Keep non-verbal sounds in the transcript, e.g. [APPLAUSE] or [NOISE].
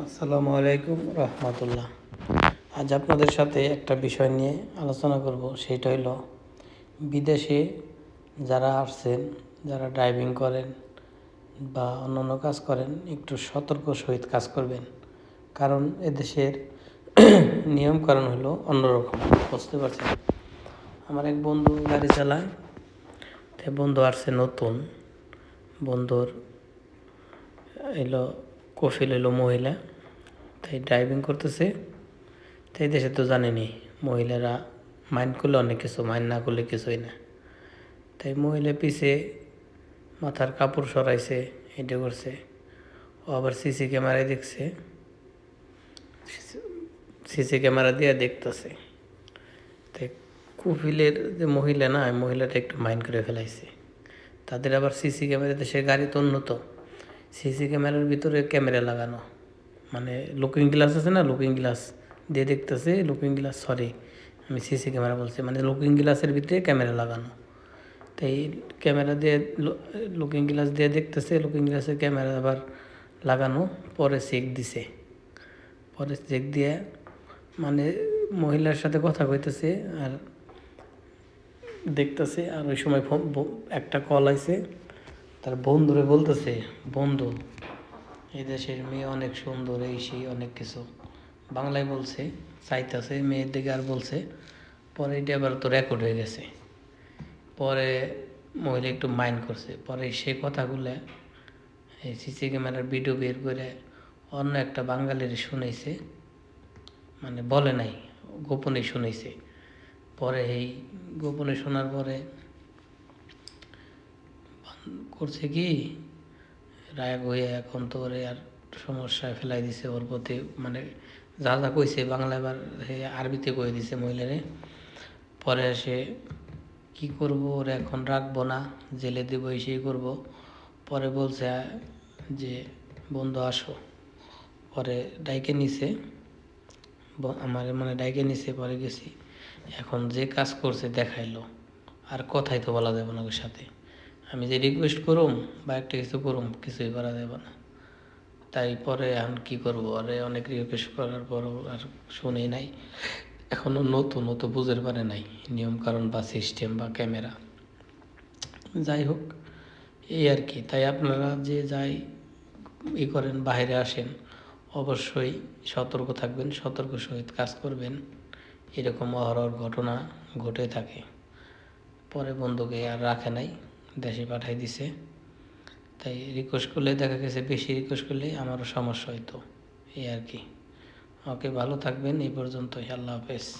আসসালামু আলাইকুম রহমতুল্লাহ। আজ আপনাদের সাথে একটা বিষয় নিয়ে আলোচনা করব, সেটা হলো বিদেশে যারা আসছেন, যারা ড্রাইভিং করেন বা অন্যান্য কাজ করেন, একটু সতর্ক সহিত কাজ করবেন। কারণ এদেশের [CLEARS THROAT] নিয়মকানুন হলো অন্যরকম, বুঝতে পারছেন? আমার এক বন্ধু গাড়ি চালায়, তে বন্ধু আসছে নতুন। বন্ধুর এলো কফিল এলো মহিলা, তাই ড্রাইভিং করতেছে। তাই দেশে তো জানেনি, মহিলারা মাইন্ড করলে অনেক কিছু মাইন্ড না করলে কিছুই না। তাই মহিলা পিছে মাথার কাপড় সরাইছে এটা করছে ও আবার সিসি ক্যামেরায় দেখছে। সিসি ক্যামেরা দিয়ে দেখতেছে। তাই কুফিলের যে মহিলা না মহিলাটা একটু মাইন্ড করে ফেলাইছে। তাদের আবার সিসি ক্যামেরাতে সে গাড়ি তো উন্নত। সিসি ক্যামেরার ভিতরে ক্যামেরা লাগানো। মানে লুকিং গ্লাস আছে না লুকিং গ্লাস দিয়ে দেখতেছে লুকিং গ্লাস সরি আমি সিসি ক্যামেরা বলছি মানে লুকিং গ্লাসের ভিতরে ক্যামেরা লাগানো। তো এই ক্যামেরা দিয়ে লুকিং গ্লাস দিয়ে দেখতেছে লুকিং গ্লাসের ক্যামেরা আবার লাগানো, পরে চেক দিছে। পরে চেক দিয়ে মানে মহিলার সাথে কথা কইতেছে আর দেখতেছে, আর ওই সময় একটা কল আইছে। তার বন্ধুরে বলতেছে, বন্ধু, এই দেশের মেয়ে অনেক সুন্দর, এই সেই অনেক কিছু। বাংলায় বলছে, চাইতেছে, মেয়ের দিকে আর বলছে, পরে এটা আবার তো রেকর্ড হয়ে গেছে। পরে মহিলা একটু মাইন্ড করছে। পরে সেই কথাগুলো এই সিসি ক্যামেরার ভিডিও বের করে অন্য একটা বাঙালির শুনেছে মানে বলে নাই, গোপনে শুনেছে। পরে এই গোপনে শোনার পরে করছে কি? রাগ হয়ে এখন তো ওরে আর সমস্যায় ফেলাই দিছে ওর প্রতি মানে যা যা কইছে বাংলা এবার আরবিতে কয়ে দিছে মহিলারে। পরে সে কি করব, ওর এখন রাখব না, জেলে দেবো সেই করব। পরে বলছে যে, বন্ধু আসো। পরে ডাইকে নিছে আমার মানে ডাইকে নিছে, পরে গেছি। এখন যে কাজ করছে দেখাইলো, আর কথাই তো বলা যাবে না ওর সাথে। আমি যে রিকোয়েস্ট করুম বা একটা কিছু করুম, কিছুই করা যাবে না। তাই পরে এখন কি করব? আরে অনেক রিকোয়েস্ট করার পরও আর শুনেই নাই। এখনও নতুন ও তো বুঝতে পারে নাই। নিয়ম কারণ বা সিস্টেম বা ক্যামেরা যাই হোক, এই আর কি। তাই আপনারা যে যাই ই করেন বাইরে আসেন, অবশ্যই সতর্ক থাকবেন, সতর্ক সহিত কাজ করবেন। এরকম অহরহ ঘটনা ঘটে থাকে। পরে বন্ধুকে আর রাখে নাই। দেশে পাঠাই দিছে। তাই রিকোয়েস্ট করলে দেখা গেছে বেশি রিকোয়েস্ট করলে আমারও সমস্যা হইতো। এই আর কি। ওকে ভালো থাকবেন, এই পর্যন্তই। আল্লাহ হাফেজ।